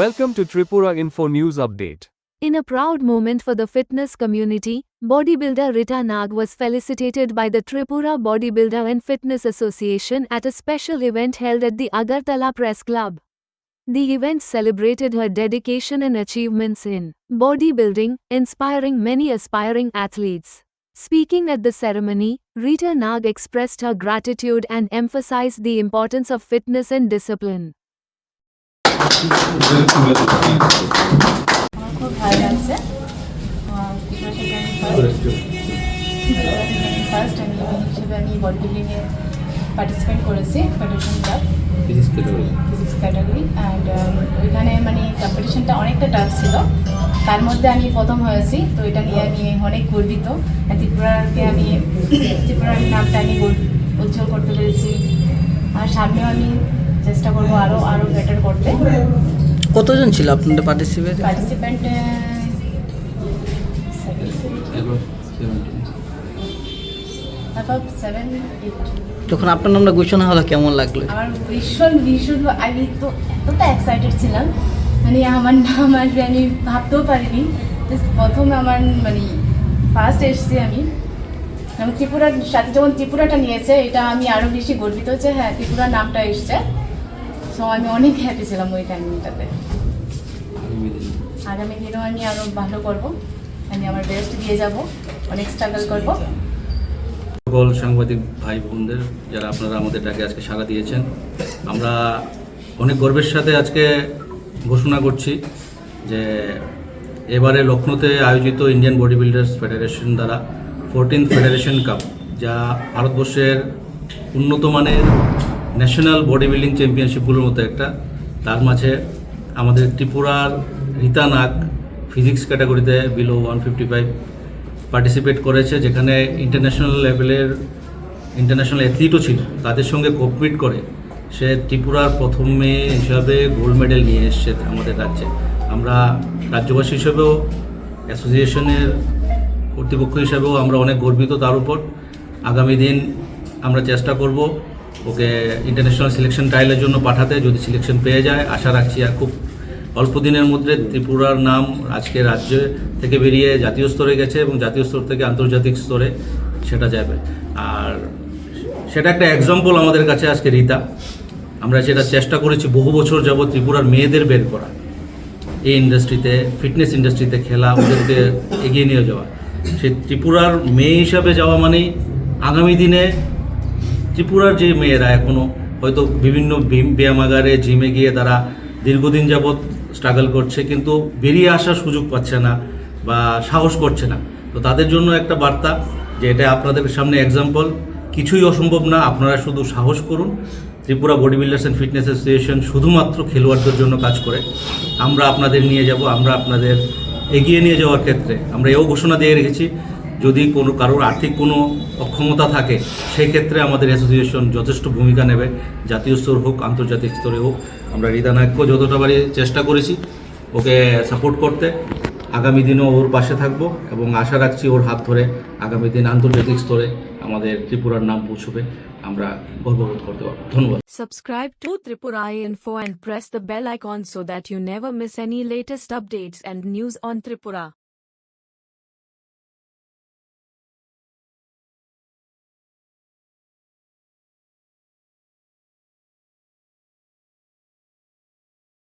Welcome to Tripura Info News Update. In a proud moment for the fitness community, bodybuilder Rita Nag was felicitated by the Tripura Bodybuilder and Fitness Association at a special event held at the Agartala Press Club. The event celebrated her dedication and achievements in bodybuilding, inspiring many aspiring athletes. Speaking at the ceremony, Rita Nag expressed her gratitude and emphasized the importance of fitness and discipline. খুব ভালো লাগছে first আমি হিসেবে আমি body বিল্ডিংয়ে participate করেছি federation category and ওইখানে মানে কম্পিটিশনটা অনেকটা টাফ ছিল তার মধ্যে আমি প্রথম হয়েছি তো এটা নিয়ে আমি অনেক গর্বিত ত্রিপুরাকে আমি ত্রিপুরার নামটা আমি উজ্জ্বল করতে পেরেছি আর সামনেও আমি চেষ্টা করব আরও আরও বেটার করতে। কতজন ছিল আপনাদের পার্টিসিপেট পার্টিসিপেন্ট যখন আপনার নামটা ঘোষণা হলো কেমন লাগল? আমার ভীষণ ভীষণ আমি তো এতটা এক্সাইটেড ছিলাম। মানে আমার নাম আসবে আমি ভাবতেও পারিনি। Just প্রথমে আমার মানে ফার্স্ট এসেছি আমি। এবং ত্রিপুরার সাথে যখন ত্রিপুরাটা নিয়েছে এটা আমি আরও বেশি গর্বিত যে হ্যাঁ ত্রিপুরার নামটা এসছে। সো আমি অনেক হ্যাপি ছিলাম ওই টাইমটাতে আগামী দিন আগামী দিনেও আমি আরও ভালো করব। আমি আমার বেস্ট দিয়ে যাব। অনেক স্ট্রাগল করব। সকল সাংবাদিক ভাই বোনদের যারা আপনারা আমাদের ডাকে আজকে সাড়া দিয়েছেন আমরা অনেক গর্বের সাথে আজকে ঘোষণা করছি যে এবারে লখনৌতে আয়োজিত ইন্ডিয়ান বডি বিল্ডার্স ফেডারেশন দ্বারা ফোরটিন্থ ফেডারেশন কাপ যা ভারতবর্ষের উন্নত মানের ন্যাশনাল বডি বিল্ডিং চ্যাম্পিয়নশিপগুলোর মতো একটা। তার মাঝে আমাদের ত্রিপুরার রীতা নাগ ফিজিক্স ক্যাটাগরিতে below one fifty five participate করেছে, যেখানে ইন্টারন্যাশনাল লেভেলের ইন্টারন্যাশনাল অ্যাথলিটও ছিল। তাদের সঙ্গে কম্পিট করে সে ত্রিপুরার প্রথম মেয়ে হিসাবে গোল্ড মেডেল নিয়ে এসছে আমাদের রাজ্যে। আমরা রাজ্যবাসী হিসেবেও অ্যাসোসিয়েশনের কর্তৃপক্ষ হিসাবেও আমরা অনেক গর্বিত তার উপর। আগামী দিন আমরা চেষ্টা করব ওকে ইন্টারন্যাশনাল সিলেকশন ট্রায়ালের জন্য পাঠাতে যদি সিলেকশন পেয়ে যায়, আশা রাখছি আর খুব অল্প দিনের মধ্যে ত্রিপুরার নাম আজকে রাজ্য থেকে বেরিয়ে জাতীয় স্তরে গেছে এবং জাতীয় স্তর থেকে আন্তর্জাতিক স্তরে সেটা যাবে। আর সেটা একটা এক্সাম্পল আমাদের কাছে আজকে রীতা। আমরা যেটা চেষ্টা করেছি বহু বছর যাবৎ ত্রিপুরার মেয়েদের বের করা। এই ইন্ডাস্ট্রিতে ফিটনেস ইন্ডাস্ট্রিতে খেলা, ওদেরকে এগিয়ে নিয়ে যাওয়া। সে ত্রিপুরার মেয়ে হিসাবে যাওয়া মানেই আগামী দিনে ত্রিপুরার যে মেয়েরা এখনও হয়তো বিভিন্ন ব্যায়ামাগারে জিমে গিয়ে তারা দীর্ঘদিন যাবৎ স্ট্রাগল করছে, কিন্তু বেরিয়ে আসার সুযোগ পাচ্ছে না বা সাহস করছে না। তো তাদের জন্য একটা বার্তা যে এটা আপনাদের সামনে এক্সাম্পল কিছুই অসম্ভব না, আপনারা শুধু সাহস করুন। Tripura body builders and fitness association শুধুমাত্র খেলোয়াড়দের জন্য কাজ করে। আমরা আপনাদের নিয়ে যাব, আমরা আপনাদের এগিয়ে নিয়ে যাওয়ার ক্ষেত্রে। আমরা এও ঘোষণা দিয়ে রেখেছি যদি কোনো কারোর আর্থিক কোনো অক্ষমতা থাকে সেই ক্ষেত্রে আমাদের অ্যাসোসিয়েশন যথেষ্ট ভূমিকা নেবে। জাতীয় স্তর হোক, আন্তর্জাতিক স্তরে হোক, আমরা নায়ককেও যতটা পারি চেষ্টা করেছি ওকে সাপোর্ট করতে। আগামী দিনও ওর পাশে থাকব এবং আশা রাখছি ওর হাত ধরে আগামী দিন আন্তর্জাতিক স্তরে আমাদের ত্রিপুরার নাম পৌঁছবে। আমরা গর্ববোধ করতে পারব। ধন্যবাদ। Subscribe to Tripura Info and press the bell icon so that you never miss any latest updates and news on Tripura.